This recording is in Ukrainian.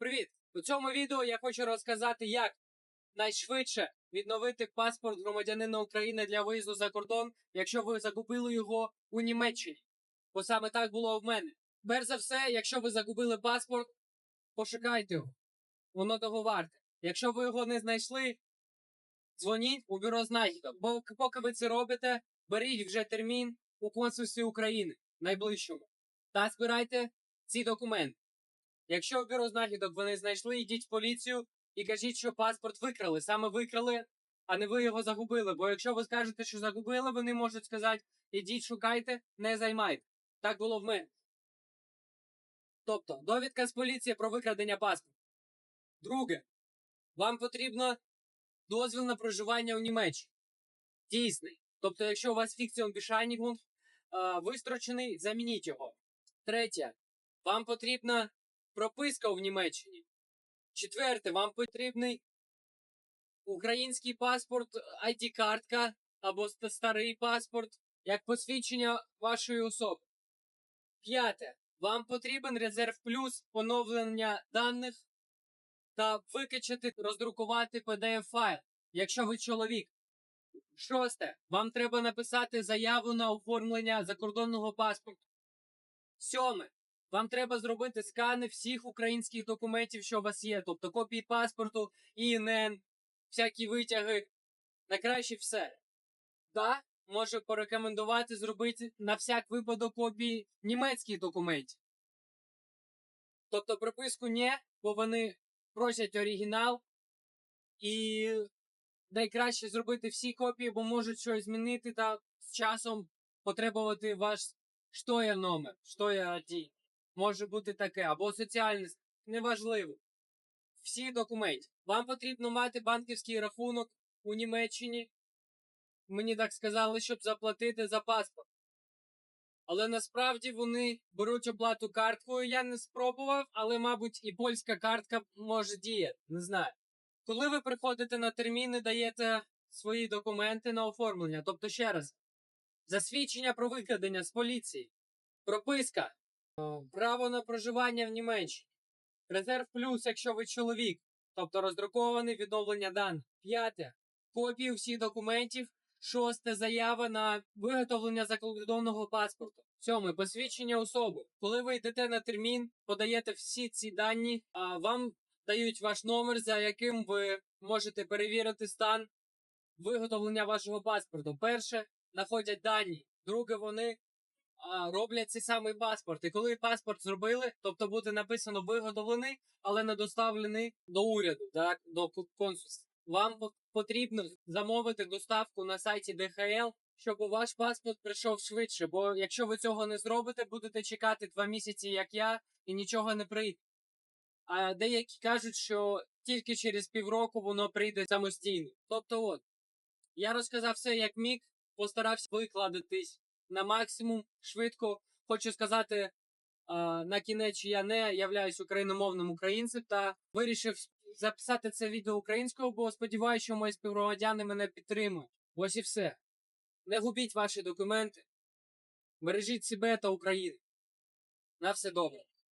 Привіт! У цьому відео я хочу розказати, як найшвидше відновити паспорт громадянина України для виїзду за кордон, якщо ви загубили його у Німеччині. Бо саме так було в мене. Перш за все, якщо ви загубили паспорт, пошукайте його. Воно того варте. Якщо ви його не знайшли, дзвоніть у бюро знахідок. Бо поки ви це робите, беріть вже термін у консульстві України найближчому та збирайте ці документи. Якщо в бюро знахідок вони знайшли, йдіть в поліцію і кажіть, що паспорт викрали. Саме викрали, а не ви його загубили. Бо якщо ви скажете, що загубили, вони можуть сказати: ідіть, шукайте, не займайте. Так було в мене. Тобто, довідка з поліції про викрадення паспорта. Друге, вам потрібно дозвіл на проживання у Німеччині. Дійсний. Тобто, якщо у вас фікціон Bescheinigung е, вистрочений, замініть його. Третє, вам потрібна прописка в Німеччині. Четверте, вам потрібний український паспорт, ID-картка або старий паспорт як посвідчення вашої особи. П'яте, вам потрібен резерв плюс поновлення даних та викачати, роздрукувати PDF файл, якщо ви чоловік. Шосте, вам треба написати заяву на оформлення закордонного паспорту. Сьоме, вам треба зробити скани всіх українських документів, що у вас є, тобто копії паспорту, ІНН, всякі витяги. Найкраще все. Да, можу порекомендувати зробити на всяк випадок копії німецьких документів. Тобто прописку ні, бо вони просять оригінал. І найкраще зробити всі копії, бо можуть щось змінити та з часом потребувати ваш є номер, є ID. Може бути таке, або соціальність, неважливо. Всі документи. Вам потрібно мати банківський рахунок у Німеччині. Мені так сказали, щоб заплатити за паспорт. Але насправді вони беруть оплату карткою. Я не спробував, але, мабуть, і польська картка може діяти. Не знаю. Коли ви приходите на терміни, даєте свої документи на оформлення. Тобто, ще раз, засвідчення про викрадення з поліції, прописка, право на проживання в Німеччині, резерв плюс, якщо ви чоловік, тобто роздруковане відновлення даних. П'яте. Копії всіх документів. Шосте заява на виготовлення закордонного паспорту. Сьоме посвідчення особи. Коли ви йдете на термін, подаєте всі ці дані, а вам дають ваш номер, за яким ви можете перевірити стан виготовлення вашого паспорту. Перше знаходять дані, друге вони роблять цей самий паспорт. І коли паспорт зробили, тобто буде написано виготовлений, але не доставлений до уряду, так, до консульства. Вам потрібно замовити доставку на сайті ДХЛ, щоб ваш паспорт прийшов швидше. Бо якщо ви цього не зробите, будете чекати два місяці, як я, і нічого не прийде. А деякі кажуть, що тільки через півроку воно прийде самостійно. Тобто, от я розказав все як міг, постарався викладатись на максимум швидко. Хочу сказати на кінець, я не являюсь україномовним українцем та вирішив записати це відео українською, бо сподіваюся, що мої співгромадяни мене підтримують. Ось і все. Не губіть ваші документи, бережіть себе та Україну. На все добре.